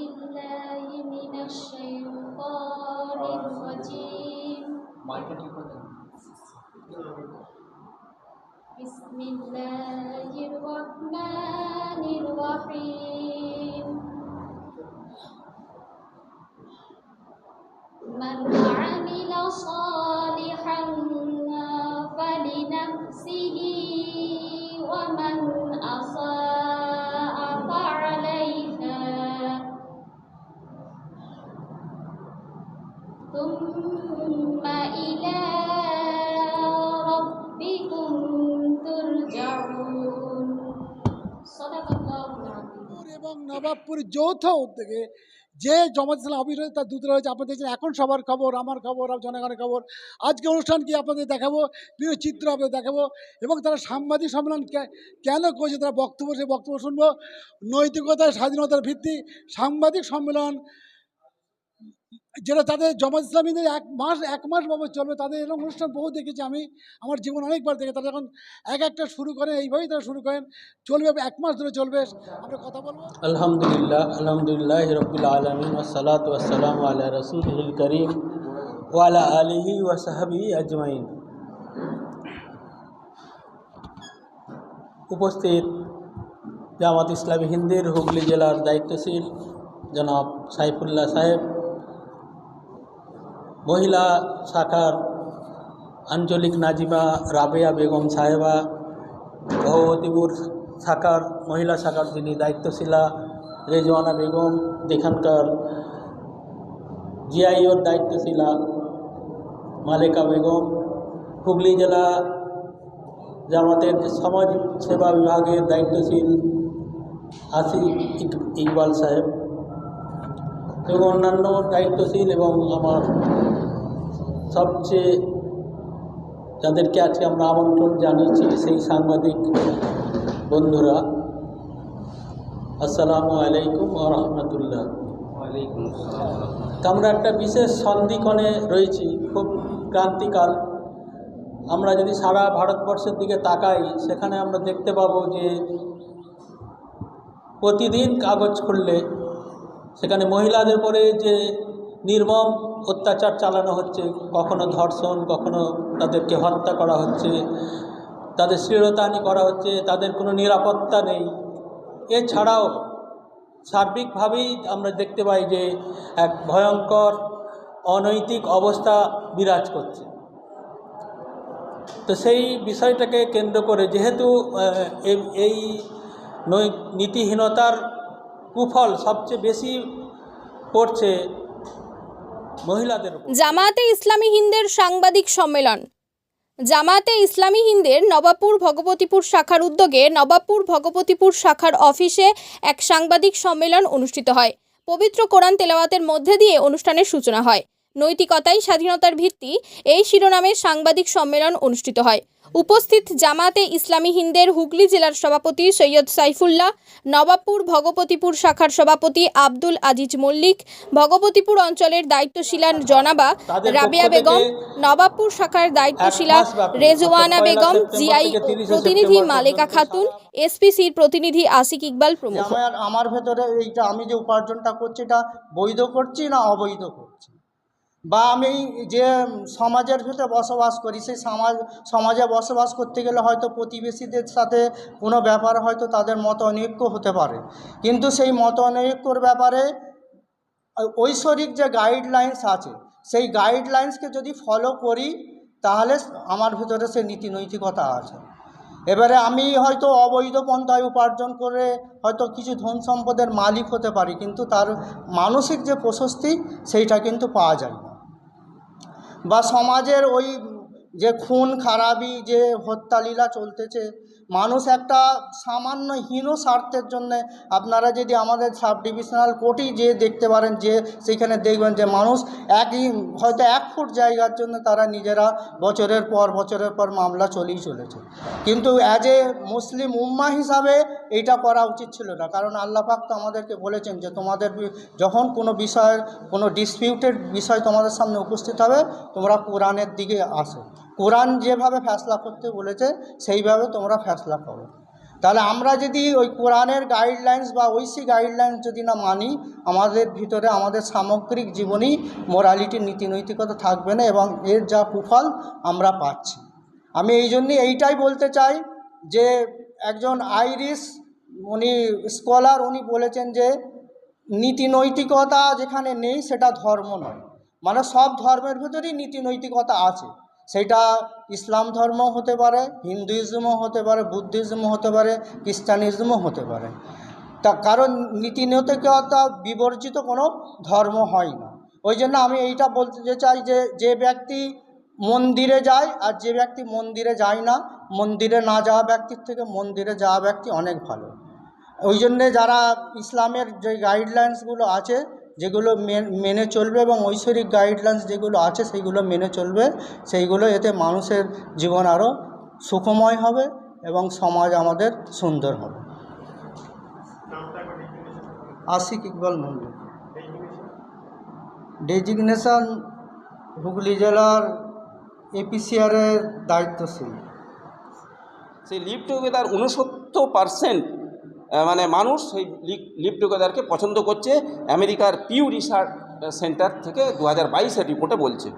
بالله من الشيطان الرجيم. بسم الله الرحمن الرحيم. من عمل صالحا فلنفسه ومن এবং নবাবপুর যৌথ উদ্যোগে যে জমাত ইসলাম অফিস তার দূত রয়েছে, আপনাদের এখন সবার খবর, আমার খবর জনগণের খবর। আজকে অনুষ্ঠান কি আপনাদের দেখাবো? বিভিন্ন চিত্র আপনাদের দেখাবো। এবং তারা সাংবাদিক সম্মেলন কেন করেছে, তারা বক্তব্য সে বক্তব্য শুনব। নৈতিকতা স্বাধীনতার ভিত্তি সাংবাদিক সম্মেলন যেটা তাদের জমাত ইসলামীদের এক মাস এক মাস বাবদ চলবে, তাদের এরকম অনুষ্ঠান বহু দেখেছি আমি, আমার জীবন অনেকবার দেখে তারা যখন এক একটা শুরু করেন, এইভাবেই তারা শুরু করেন, চলবে, এক মাস ধরে চলবে। আমরা কথা বলব। আলহামদুলিল্লাহ আলহামদুলিল্লাহ রবিল আলমিন ওসালাত ওসালাম আল্লাহ রসুল করিম ওয়ালা আলিহি ওয়াসাহাবি আজমাইন। উপস্থিত জামাত ইসলামী হিন্দির হুগলি জেলার দায়িত্বশীল জনাব সাইফুল্লাহ সাহেব মহিলা শাখার আঞ্চলিক নাজিমা রাবেয়া বেগম সাহেবা, ভগবতীপুর শাখার মহিলা শাখার যিনি দায়িত্বশীলা রেজওয়ানা বেগম, যেখানকার জিআইওর দায়িত্বশীলা মালেকা বেগম, হুগলি জেলা জামাতের সমাজ সেবা বিভাগের দায়িত্বশীল আসিফ ইকবাল সাহেব। এবং অন্যান্য দায়িত্বশীল এবং আমার সবচেয়ে যাদেরকে আজকে আমরা আমন্ত্রণ জানিয়েছি সেই সাংবাদিক বন্ধুরা আসসালামু আলাইকুম ও রহমতুল্লাহ। আমরা একটা বিশেষ সন্ধিক্ষণে রয়েছি খুব ক্রান্তিকাল। আমরা যদি সারা ভারতবর্ষের দিকে তাকাই সেখানে আমরা দেখতে পাবো যে প্রতিদিন কাগজ খুললে সেখানে মহিলাদের উপরে যে নির্মম অত্যাচার চালানো হচ্ছে, কখনো ধর্ষণ, কখনো তাদেরকে হত্যা করা হচ্ছে, তাদের শ্লীলতাহানি করা হচ্ছে, তাদের কোনো নিরাপত্তা নেই। এছাড়াও সার্বিকভাবেই আমরা দেখতে পাই যে এক ভয়ঙ্কর অনৈতিক অবস্থা বিরাজ করছে। তো সেই বিষয়টাকে কেন্দ্র করে যেহেতু এই নীতিহীনতার কুফল সবচেয়ে বেশি পড়ছে মহিলাদের জামায়াতে ইসলামী হিন্দের সাংবাদিক সম্মেলন। জামাতে ইসলামী হিন্দের নবাবপুর ভগবতীপুর শাখার উদ্যোগে নবাবপুর ভগবতীপুর শাখার অফিসে এক সাংবাদিক সম্মেলন অনুষ্ঠিত হয়। পবিত্র কোরআন তেলাওয়াতের মধ্যে দিয়ে অনুষ্ঠানের সূচনা হয়। নৈতিকতাই স্বাধীনতার ভিত্তি এই শিরোনামে সাংবাদিক সম্মেলন অনুষ্ঠিত হয়। উপস্থিত জামাতে ইসলামী হিন্দের হুগলি জেলার সভাপতি সৈয়দ সাইফুল্লাহ নবাবপুর ভগবতীপুর শাখার সভাপতি আব্দুল আজিজ মল্লিক ভগবতীপুর অঞ্চলের দায়িত্বশীলা জনাবা রাবেয়া বেগম নবাবপুর শাখার দায়িত্বশীলা রেজওয়ানা বেগম জিআই প্রতিনিধি মালেকা খাতুন এসপিসির প্রতিনিধি আশিক ইকবাল প্রমুখ। আমার ভেতরে এইটা আমি যে উপার্জনটা করছি এটা বৈধ করছি না অবৈধ করছি? বা আমি যে সমাজের ভিতরে বসবাস করি, সেই সমাজ, সমাজে বসবাস করতে গেলে হয়তো প্রতিবেশীদের সাথে কোনো ব্যাপারে হয়তো তাদের মত অনৈক্য হতে পারে। কিন্তু সেই মত অনৈক্যর ব্যাপারে ঐশ্বরিক যে গাইডলাইন্স আছে, সেই গাইডলাইন্সকে যদি ফলো করি, তাহলে আমার ভিতরে সে নীতি নৈতিকতা আছে। এবারে আমি হয়তো অবৈধ পন্থায় উপার্জন করে হয়তো কিছু ধন সম্পদের মালিক হতে পারি, কিন্তু তার মানসিক যে প্রশস্তি, সেইটা কিন্তু পাওয়া যায় না। বা সমাজের ওই যে খুন খারাপি যে হত্যালীলা চলতেছে মানুষ একটা সামান্য হীন স্বার্থের জন্য আপনারা যদি আমাদের সাব ডিভিশনাল কোর্টেই যে দেখতে পারেন, যে সেখানে দেখবেন যে মানুষ একই, হয়তো এক ফুট জায়গার জন্য তারা নিজেরা বছরের পর বছরের পর মামলা চলেই চলেছে। কিন্তু অ্যাজ এ মুসলিম উম্মা হিসাবে এটা করা উচিত ছিল না। কারণ আল্লাহ পাক তো আমাদেরকে বলেছেন যে তোমাদের যখন কোনো বিষয়ের কোনো ডিসপিউটেড বিষয় তোমাদের সামনে উপস্থিত হবে, তোমরা কোরআনের দিকে আসো। কোরআন যেভাবে ফ্যাসলা করতে বলেছে, সেইভাবে তোমরা ফ্যাসলা করো। তাহলে আমরা যদি ওই কোরআনের গাইডলাইন্স বা ঐশী গাইডলাইন্স যদি না মানি, আমাদের ভিতরে আমাদের সামগ্রিক জীবনেই মোরালিটি নীতি, নৈতিকতা থাকবে না এবং এর যা কুফল আমরা পাচ্ছি। আমি এই জন্যে এইটাই বলতে চাই যে একজন আইরিশ, উনি স্কলার উনি বলেছেন যে নীতি নৈতিকতা যেখানে নেই সেটা ধর্ম নয়। মানে সব ধর্মের ভিতরেই নীতি নৈতিকতা আছে। সেটা ইসলাম ধর্ম হতে পারে, হিন্দুইজমও হতে পারে, বুদ্ধিজমও হতে পারে, খ্রিস্টানিজমও হতে পারে। তা কারণ নীতি নৈতিকতা বিবর্জিত কোনো ধর্ম হয় না। ওই জন্য আমি এইটা বলতে চাই যে যে ব্যক্তি মন্দিরে যায় আর যে ব্যক্তি মন্দিরে যায় না, মন্দিরে না যাওয়া ব্যক্তির থেকে মন্দিরে যাওয়া ব্যক্তি অনেক ভালো। ওই জন্যে যারা ইসলামের যে গাইডলাইন্সগুলো আছে যেগুলো মেন- চলবে এবং ঐশ্বরিক গাইডলাইন্স যেগুলো আছে সেইগুলো মেনে চলবে, সেইগুলো এতে মানুষের জীবন আরও সুখময় হবে এবং সমাজ আমাদের সুন্দর হবে। আশিক ইকবাল মন্ডল ডেজিগনেশন হুগলি জেলার এপিসিআরের দায়িত্বশীল। সেই লিভ টুগেদার উনসত্তর পারসেন্ট মানে মানুষ সেই লিভ টুগেদারকে পছন্দ করছে আমেরিকার পিউ রিসার্চ সেন্টার থেকে দু হাজার বাইশের রিপোর্টে বলছে।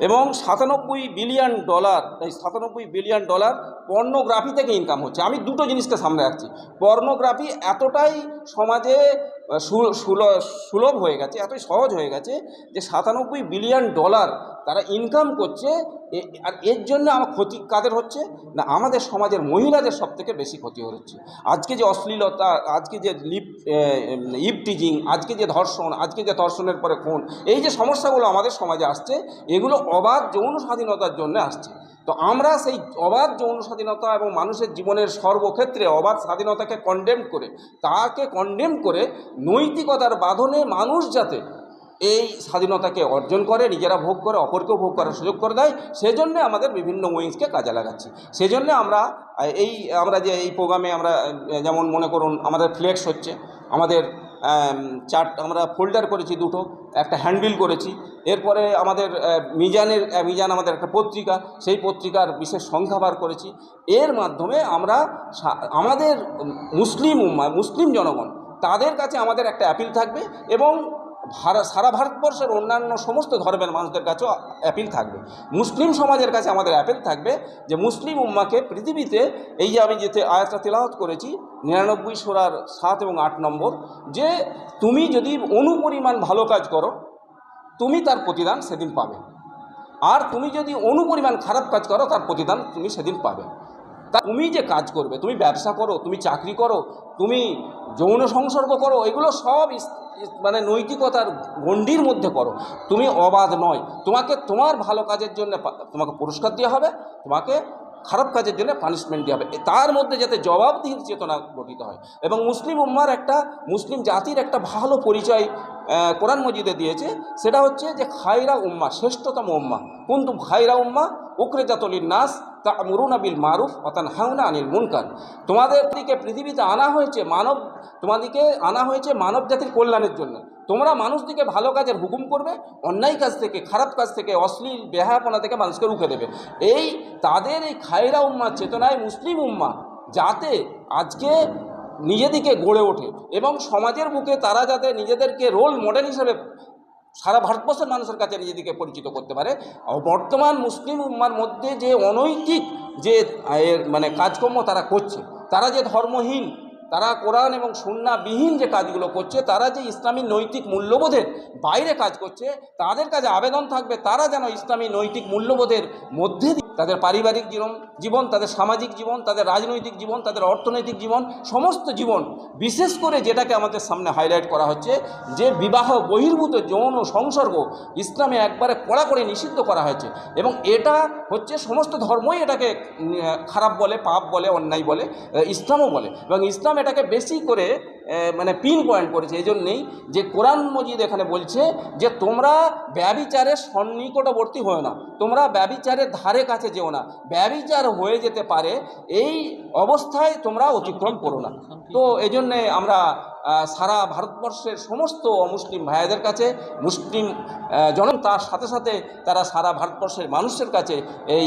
এবং সাতানব্বই বিলিয়ন ডলার এই সাতানব্বই বিলিয়ন ডলার পর্নোগ্রাফি থেকে ইনকাম হচ্ছে। আমি দুটো জিনিসকে সামনে রাখছি। পর্নোগ্রাফি এতটাই সমাজে সুলভ হয়ে গেছে, এতই সহজ হয়ে গেছে যে সাতানব্বই বিলিয়ন ডলার তারা ইনকাম করছে আর এর জন্য আমার ক্ষতি কাদের হচ্ছে? না, আমাদের সমাজের মহিলাদের সব থেকে বেশি ক্ষতি হচ্ছে। আজকে যে অশ্লীলতা, আজকে যে লিপ ইপ টিজিং আজকে যে ধর্ষণ, আজকে যে ধর্ষণের পরে খুন, এই যে সমস্যাগুলো আমাদের সমাজে আসছে, এগুলো অবাধ যৌন স্বাধীনতার জন্য আসছে। তো আমরা সেই অবাধ যৌন স্বাধীনতা এবং মানুষের জীবনের সর্বক্ষেত্রে অবাধ স্বাধীনতাকে কন্ডেম করে, তাকে কন্ডেম করে নৈতিকতার বাঁধনে মানুষ যাতে এই স্বাধীনতাকে অর্জন করে, নিজেরা ভোগ করে, অপরকেও ভোগ করার সুযোগ করে দেয়, সেজন্য আমাদের বিভিন্ন উইংসকে কাজে লাগাচ্ছি। সেজন্য আমরা, এই, আমরা যে এই প্রোগ্রামে আমরা, যেমন মনে করুন আমাদের ফ্লেক্স হচ্ছে, আমাদের চার্ট আমরা ফোল্ডার করেছি দুটো, একটা হ্যান্ডবিল করেছি। এরপরে আমাদের মিজানের মিজান আমাদের একটা পত্রিকা, সেই পত্রিকার বিশেষ সংখ্যা বার করেছি। এর মাধ্যমে আমরা আমাদের মুসলিম মুসলিম জনগণ, তাদের কাছে আমাদের একটা অ্যাপিল থাকবে এবং সারা ভারতবর্ষের অন্যান্য সমস্ত ধর্মের মানুষদের কাছেও অ্যাপিল থাকবে। মুসলিম সমাজের কাছে আমাদের অ্যাপিল থাকবে যে মুসলিম উম্মাকে পৃথিবীতে এই যে আমি যেতে আয়াতটা তেলাওয়াত করেছি, নিরানব্বই সোরার সাত এবং আট নম্বর, যে তুমি যদি অনুপরিমাণ ভালো কাজ করো, তুমি তার প্রতিদান সেদিন পাবে। আর তুমি যদি অনুপরিমাণ খারাপ কাজ করো, তার প্রতিদান তুমি সেদিন পাবে। তা তুমি যে কাজ করবে, তুমি ব্যবসা করো, তুমি চাকরি করো, তুমি যৌন সংসর্গ করো, এগুলো সব মানে নৈতিকতার গণ্ডির মধ্যে করো তুমি অবাধ নয়। তোমাকে তোমার ভালো কাজের জন্য তোমাকে পুরস্কার দেওয়া হবে, তোমাকে খারাপ কাজের জন্য পানিশমেন্ট দেওয়া হবে। তার মধ্যে যাতে জবাবদিহির চেতনা গঠিত হয়। এবং মুসলিম উম্মার একটা, মুসলিম জাতির একটা ভালো পরিচয় কোরআন মজিদে দিয়েছে, সেটা হচ্ছে যে খাইরা উম্মা, শ্রেষ্ঠতম উম্মা। কিন্তু খাইরা উম্মা উকরে জাতলির নাস তা বিল মারুফ অতান হাউনা আনিল মুনকার। তোমাদের দিকে পৃথিবীতে আনা হয়েছে মানব তোমাদেরকে আনা হয়েছে মানব জাতির কল্যাণের জন্য। তোমরা মানুষদিকে ভালো কাজের হুকুম করবে, অন্যায় কাজ থেকে, খারাপ কাজ থেকে, অশ্লীল বেহায়াপনা থেকে মানুষকে রুখে দেবে। এই, তাদের এই খায়রা উম্মা চেতনায় মুসলিম উম্মা যাতে আজকে নিজেদিকে গড়ে ওঠে এবং সমাজের বুকে তারা যাতে নিজেদেরকে রোল মডেল হিসেবে সারা ভারতবর্ষের মানুষের কাছে নিজেদেরকে পরিচিত করতে পারে বর্তমান মুসলিম উম্মার মধ্যে যে অনৈতিক যে মানে কাজকর্ম তারা করছে, তারা যে ধর্মহীন, তারা কোরআন এবং সুন্নাবিহীন যে কাজগুলো করছে, তারা যে ইসলামী নৈতিক মূল্যবোধের বাইরে কাজ করছে, তাদের কাছে আবেদন থাকবে তারা যেন ইসলামী নৈতিক মূল্যবোধের মধ্যে তাদের পারিবারিক জীবন জীবন, তাদের সামাজিক জীবন, তাদের রাজনৈতিক জীবন, তাদের অর্থনৈতিক জীবন, সমস্ত জীবন, বিশেষ করে যেটাকে আমাদের সামনে হাইলাইট করা হচ্ছে, যে বিবাহ বহির্ভূত যৌন সংসর্গ ইসলামে একবারে কড়া করে নিষিদ্ধ করা হয়েছে। এবং এটা হচ্ছে সমস্ত ধর্মই এটাকে খারাপ বলে, পাপ বলে, অন্যায় বলে ইসলামও বলে। এবং ইসলাম এটাকে বেশি করে মানে পিন পয়েন্ট করেছে এই জন্যেই যে কোরআন মজিদ এখানে বলছে যে তোমরা ব্যবিচারের সন্নিকটবর্তী হও না, তোমরা ব্যবিচারের ধারে কাছে যেও না, ব্যবিচার হয়ে যেতে পারে, এই অবস্থায় তোমরা অতিক্রম করো না। তো এই জন্যে আমরা সারা ভারতবর্ষের সমস্ত অমুসলিম ভাইদের কাছে, মুসলিম জন তার সাথে সাথে তারা সারা ভারতবর্ষের মানুষের কাছে এই